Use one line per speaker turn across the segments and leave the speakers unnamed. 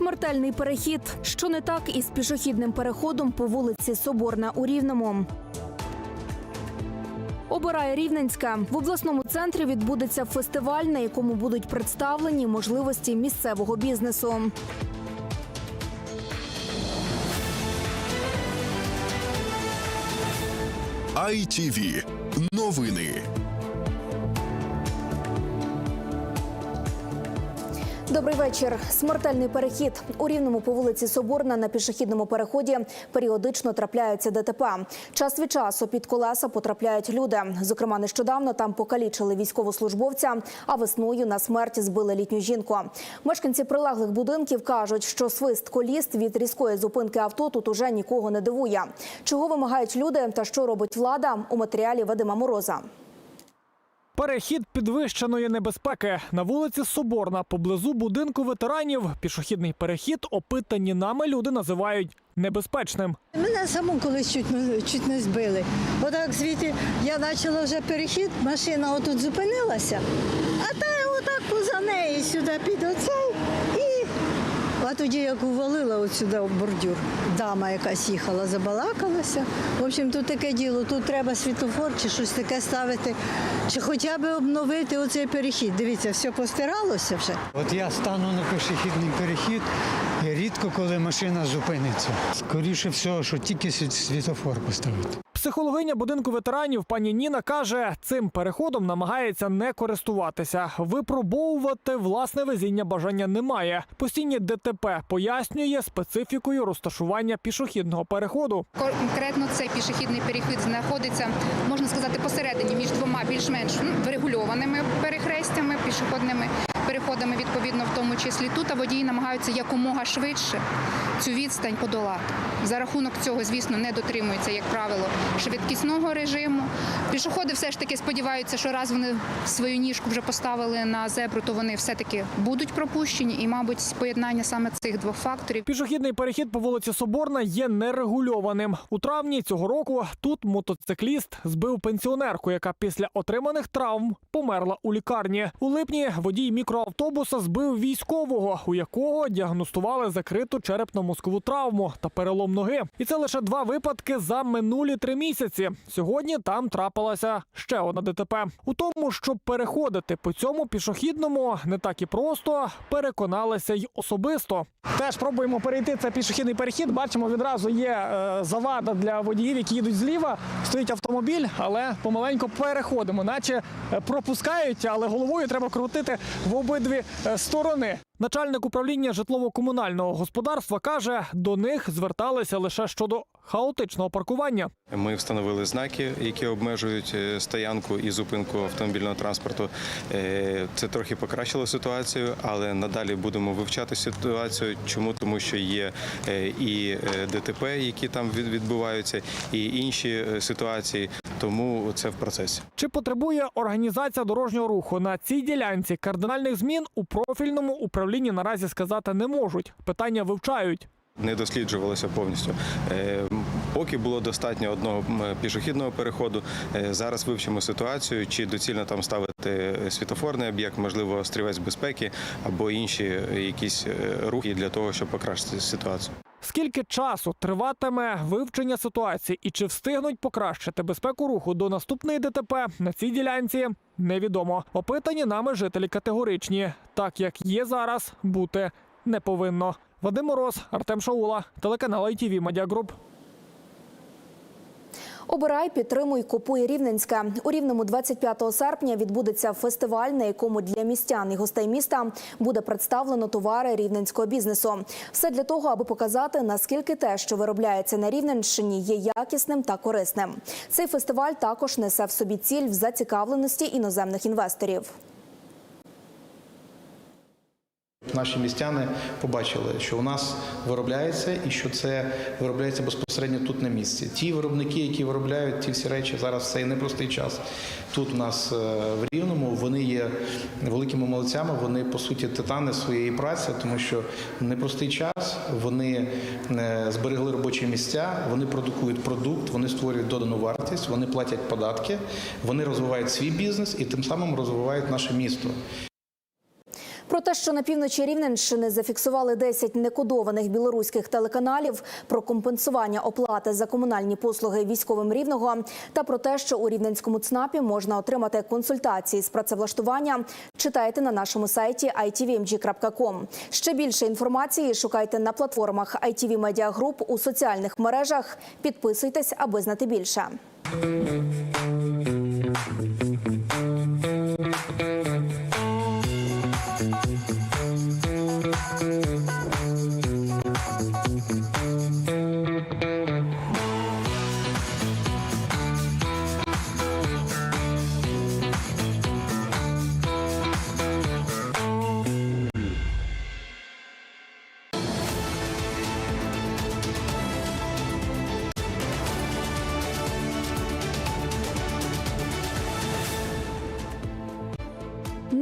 Смертельний перехід. Що не так із пішохідним переходом по вулиці Соборна у Рівному. Обирає Рівненська. В обласному центрі відбудеться фестиваль, на якому будуть представлені можливості місцевого бізнесу.
ITV. Новини.
Добрий вечір. Смертельний перехід у рівному по вулиці Соборна на пішохідному переході періодично трапляються ДТП. Час від часу під колеса потрапляють люди. Зокрема, нещодавно там покалічили військовослужбовця, а весною на смерть збили літню жінку. Мешканці прилеглих будинків кажуть, що свист коліст від різкої зупинки авто тут уже нікого не дивує. Чого вимагають люди та що робить влада у матеріалі Вадима Мороза.
Перехід підвищеної небезпеки на вулиці Соборна поблизу будинку ветеранів. Пішохідний перехід опитані нами люди називають небезпечним.
Мене саму колись чуть, чуть не збили. Отак звідти я почала вже перехід, машина отут зупинилася, а та отак поза неї сюди під оцей. А тоді як увалила сюди в бордюр. Дама якась їхала, забалакалася. В общем, тут таке діло, тут треба світофор чи щось таке ставити, чи хоча б обновити оцей перехід. Дивіться, все постиралося вже.
От я стану на пішохідний перехід рідко коли машина зупиниться. Скоріше всього, що тільки світофор поставити.
Психологиня будинку ветеранів пані Ніна каже, цим переходом намагається не користуватися. Випробовувати власне везіння бажання немає. Постійні ДТП пояснює специфікою розташування пішохідного переходу.
Конкретно цей пішохідний перехід знаходиться, можна сказати, посередині між двома більш-менш ну, врегульованими перехрестями, пішохідними переходами, відповідно, в тому числі тут, а водії намагаються якомога швидше цю відстань подолати. За рахунок цього, звісно, не дотримуються, як правило, швидкісного режиму. Пішоходи все ж таки сподіваються, що раз вони свою ніжку вже поставили на зебру, то вони все-таки будуть пропущені. І, мабуть, поєднання саме цих двох факторів
Пішохідний перехід по вулиці Соборна є нерегульованим. У травні цього року тут мотоцикліст збив пенсіонерку, яка після отриманих травм померла у лікарні. У липні водій мікроавтобуса збив військового, у якого діагностували закриту черепно-мозкову травму та перелом ноги. І це лише два випадки за минулі три місяці. Сьогодні там трапилася ще одна ДТП. У тому, щоб переходити по цьому пішохідному не так і просто, переконалися й особисто. Теж пробуємо перейти цей пішохідний перехід. Бачимо, відразу є е, завада для водіїв, які їдуть зліва. Стоїть автомобіль, але помаленьку переходимо, наче е, пропускають, але головою треба крутити в обидві е, сторони. Начальник управління житлово-комунального господарства каже, до них зверталися лише щодо хаотичного паркування.
Ми встановили знаки, які обмежують е, стоянку і зупинку автомобільного транспорту. Е, Це трохи покращило ситуацію, але надалі будемо вивчати ситуацію. Чому? Тому що є е, і ДТП, які там відбуваються, і інші ситуації. Тому це в процесі.
Чи потребує організація дорожнього руху на цій ділянці кардинальних змін у профільному управлінні наразі сказати не можуть. Питання вивчають.
не досліджувалося повністю. Поки було достатньо одного пішохідного переходу. Е, Зараз вивчимо ситуацію, чи доцільно там ставити світофорний об'єкт, можливо, острівець безпеки або інші якісь е, рухи для того, щоб покращити ситуацію.
Скільки часу триватиме вивчення ситуації і чи встигнуть покращити безпеку руху до наступної ДТП на цій ділянці? Невідомо. Опитані нами жителі категоричні, так як є зараз, бути не повинно. Вадим Мороз, Артем Шаула, телеканал ITV Media Group.
Обирай, підтримуй, купуй рівненське. У Рівному 25 серпня відбудеться фестиваль, на якому для містян і гостей міста буде представлено товари рівненського бізнесу. Все для того, аби показати наскільки те, що виробляється на Рівненщині, є якісним та корисним. Цей фестиваль також несе в собі ціль в зацікавленості іноземних інвесторів.
Наші містяни побачили, що у нас виробляється і що це виробляється безпосередньо тут на місці. Ті виробники, які виробляють ті всі речі зараз цей непростий час. Тут у нас е, в Рівному вони є великими молодцями. Вони по суті титани своєї праці, тому що непростий час вони е, зберегли робочі місця, вони продукують продукт, вони створюють додану вартість, вони платять податки, вони розвивають свій бізнес і тим самим розвивають наше місто.
Про те, що на півночі Рівненщини зафіксували 10 некодованих білоруських телеканалів, про компенсування оплати за комунальні послуги військовим рівного та про те, що у рівненському ЦНАПі можна отримати консультації з працевлаштування, читайте на нашому сайті itvmg.com. Ще більше інформації шукайте на платформах ITV Media Group у соціальних мережах. Підписуйтесь, аби знати більше.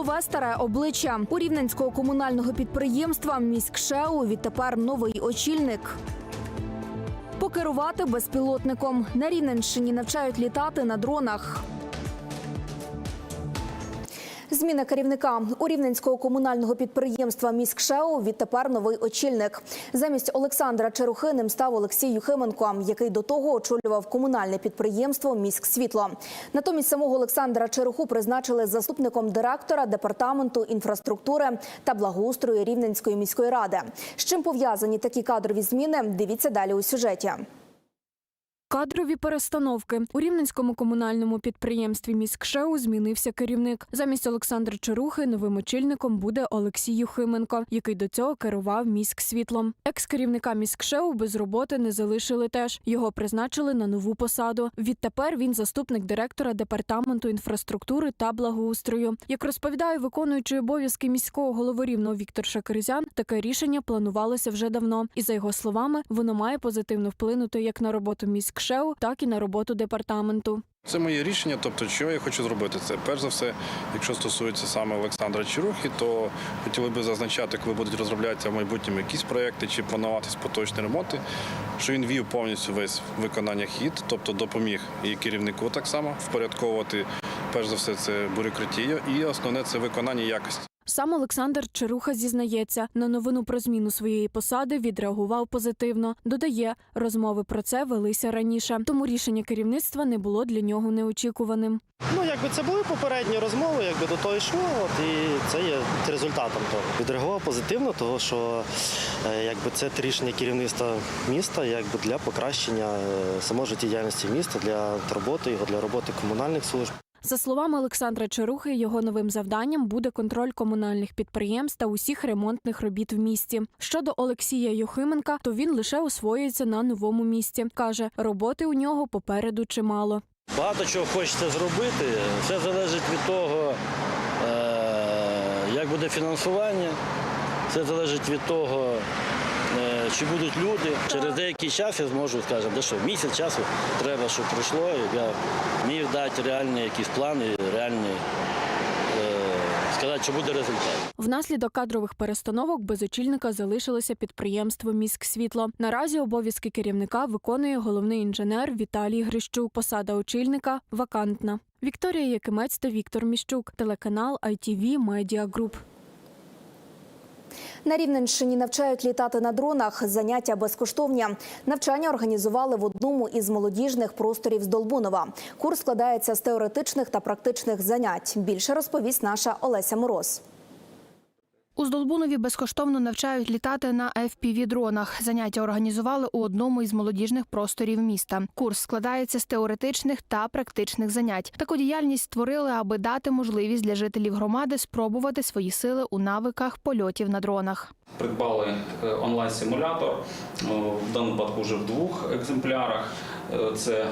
Нове старе обличчя у рівненського комунального підприємства міськшеу відтепер новий очільник. Покерувати безпілотником на Рівненщині навчають літати на дронах. Зміна керівника у рівненського комунального підприємства «Міськшеу» відтепер новий очільник. Замість Олександра Черухи ним став Олексій Юхименко, який до того очолював комунальне підприємство «Міськсвітло». Натомість самого Олександра Черуху призначили заступником директора департаменту інфраструктури та благоустрою Рівненської міської ради. З чим пов'язані такі кадрові зміни? Дивіться далі у сюжеті.
Кадрові перестановки у рівненському комунальному підприємстві «Міськшеу» змінився керівник. Замість Олександра Чарухи новим очільником буде Олексій Юхименко, який до цього керував міськсвітлом. Екс-керівника «Міськшеу» без роботи не залишили теж. Його призначили на нову посаду. Відтепер він заступник директора департаменту інфраструктури та благоустрою. Як розповідає виконуючий обов'язки міського голови Рівного Віктор Шакирзян, таке рішення планувалося вже давно. І за його словами, воно має позитивно вплинути як на роботу міськшеу, так і на роботу департаменту.
Це моє рішення. Тобто, що я хочу зробити, це перш за все, якщо стосується саме Олександра Чарухи, то хотіли би зазначати, коли будуть розроблятися в майбутньому якісь проекти чи плануватись поточні ремонти, що він вів повністю весь виконання хід, тобто допоміг і керівнику так само впорядковувати. Перш за все, це бюрократію, і основне це виконання якості.
Сам Олександр Чаруха зізнається, на новину про зміну своєї посади відреагував позитивно. Додає, розмови про це велися раніше, тому рішення керівництва не було для нього неочікуваним.
Ну, якби це були попередні розмови, якби до того йшло, от, і це є результатом того. Відреагував позитивно, того що е, якби це рішення керівництва міста, якби для покращення е, самої життєдіяльності міста, для роботи його, для роботи комунальних служб.
За словами Олександра Чарухи, його новим завданням буде контроль комунальних підприємств та усіх ремонтних робіт в місті. Щодо Олексія Юхименка, то він лише освоюється на новому місці. каже, роботи у нього попереду чимало.
Багато чого хочеться зробити. Все залежить від того, е, як буде фінансування, все залежить від того, чи будуть люди. Через деякий час я зможу, скажімо, де що місяць часу треба, щоб пройшло, і я вмію дати реальні якісь плани, реальні е, сказати, що буде результат.
Внаслідок кадрових перестановок без очільника залишилося підприємство «Міськсвітло». Наразі обов'язки керівника виконує головний інженер Віталій Грищук. Посада очільника вакантна. Вікторія Якимець та Віктор Міщук. Телеканал ITV Media Group.
На Рівненщині навчають літати на дронах. Заняття безкоштовні. Навчання організували в одному із молодіжних просторів з Долбунова. Курс складається з теоретичних та практичних занять. Більше розповість наша Олеся Мороз.
У Здолбунові безкоштовно навчають літати на FPV-дронах. Заняття організували у одному із молодіжних просторів міста. Курс складається з теоретичних та практичних занять. Таку діяльність створили, аби дати можливість для жителів громади спробувати свої сили у навиках польотів на дронах.
Придбали е, онлайн-симулятор, е, в даному випадку вже в двох екземплярах. Е, Це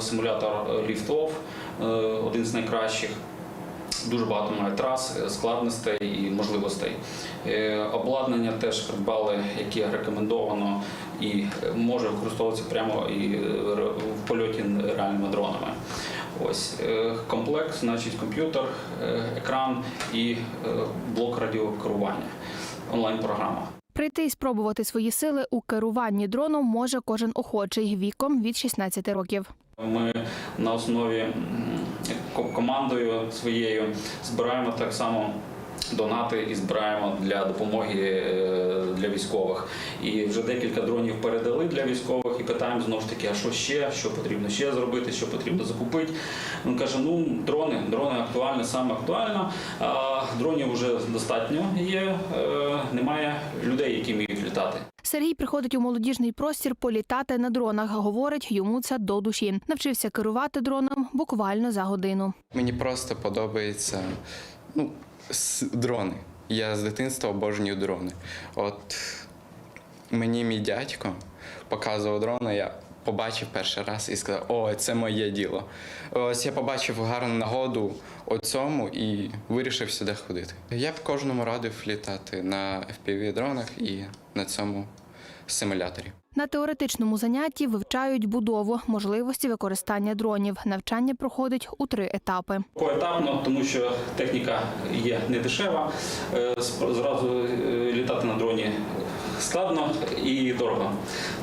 симулятор е, один з найкращих. Дуже багато має трас, е, складностей і можливостей. Е, Обладнання теж придбали, яке рекомендовано і е, може використовуватися прямо і в польоті реальними дронами. Ось комплект, значить комп'ютер, екран і блок радіокерування, онлайн-програма.
Прийти і спробувати свої сили у керуванні дроном може кожен охочий віком від 16 років.
Ми на основі командою своєю збираємо так само донати і збираємо для допомоги е, для військових. І вже декілька дронів передали для військових і питаємо знову ж таки, а що ще, що потрібно ще зробити, що потрібно закупити. Він каже: ну дрони, дрони актуальні, саме актуально. А дронів вже достатньо є. е, Немає людей, які вміють літати.
Сергій приходить у молодіжний простір політати на дронах. Говорить, йому це до душі. Навчився керувати дроном буквально за годину.
Мені просто подобається ну, дрони. Я з дитинства обожнюю дрони. От мені мій дядько показував дрона, я побачив перший раз і сказав, о, це моє діло. Ось я побачив гарну нагоду у цьому і вирішив сюди ходити. Я б кожному радив літати на FPV-дронах і на цьому симуляторі.
На теоретичному занятті вивчають будову, можливості використання дронів. Навчання проходить у три етапи.
Поетапно, тому що техніка є не дешева. Е, Зразу е, літати на дроні складно і дорого.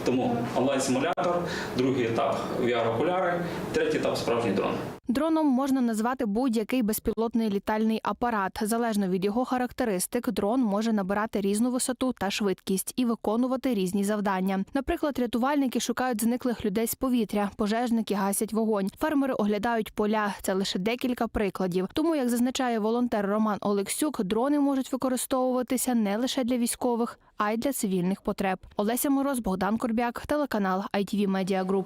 Тому онлайн-симулятор, другий етап VR-окуляри, третій етап справжній дрон.
Дроном можна назвати будь-який безпілотний літальний апарат. Залежно від його характеристик, дрон може набирати різну висоту та швидкість і виконувати різні завдання. Наприклад, рятувальники шукають зниклих людей з повітря, пожежники гасять вогонь, фермери оглядають поля. Це лише декілька прикладів. Тому, як зазначає волонтер Роман Олексюк, дрони можуть використовуватися не лише для військових, а й для цивільних потреб. Олеся Мороз, Богдан Корбяк, телеканал ITV Media Group.